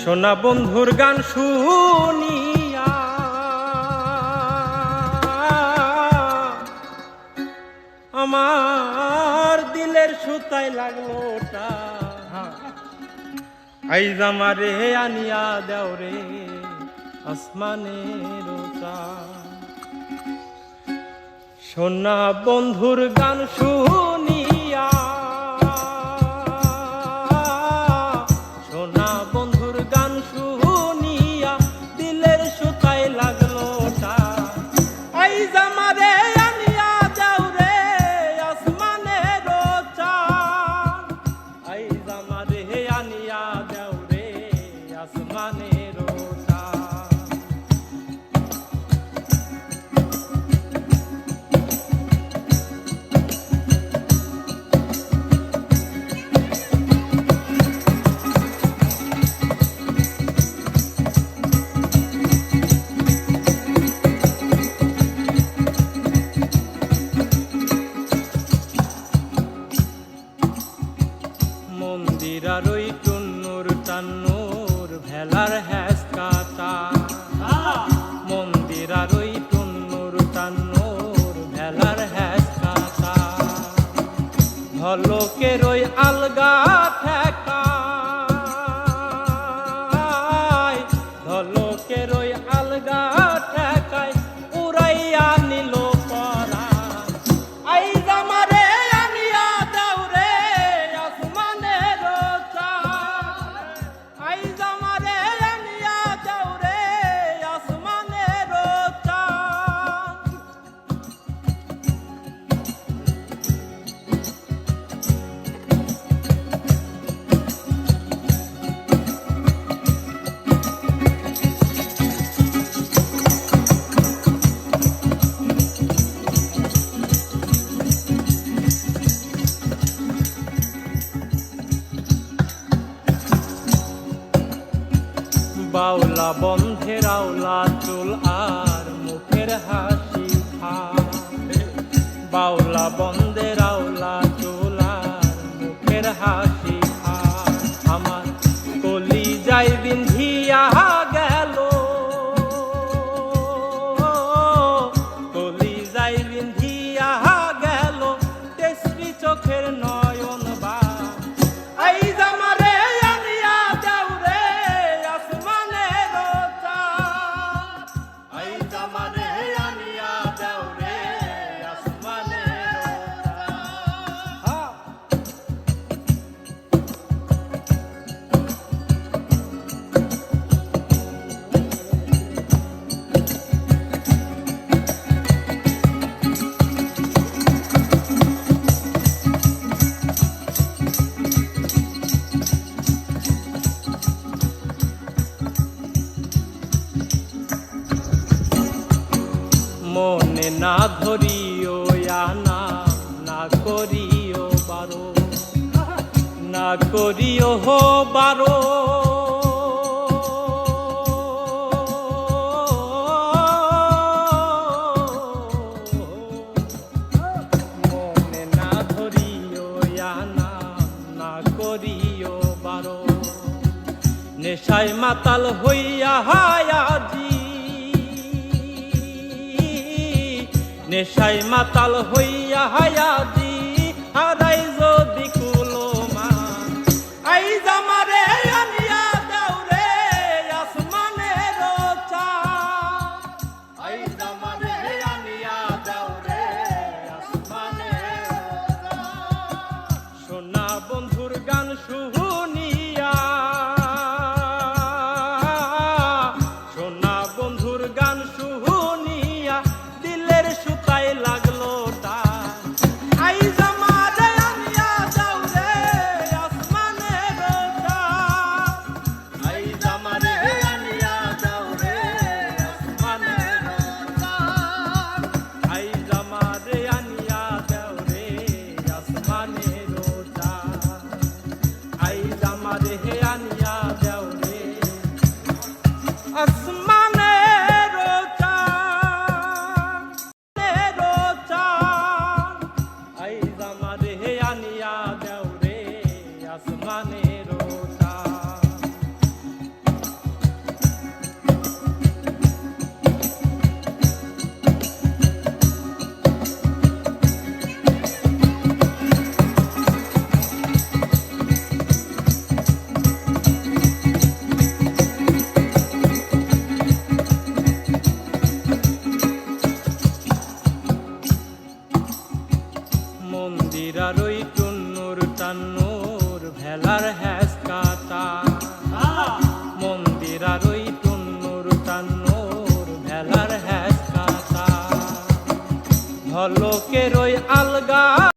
সোনা বন্ধুর গান শুনিয়া। আমার দিলের সুতায় লাগল ওটা। আইজ আমারে আনিয়া দেও রে আসমানের সোনা বন্ধুর গান শুনিয়া টান্নুর ভেলার ভেলার হ্যাস কাটা। ভলকের আলগা ঠেকা ভলকের ওই আলগা ঠেকায় উড়াইয়া বাউলা বন্ধের আওলা চুল আর মুখের হাসি খা বাউলা বন্ধের না ধরিও না না করিও বারো। না করিও হো বারো। নেশায় মাতাল হইয়া হায়াজি নেশায় মাতাল হইয়া আসমানে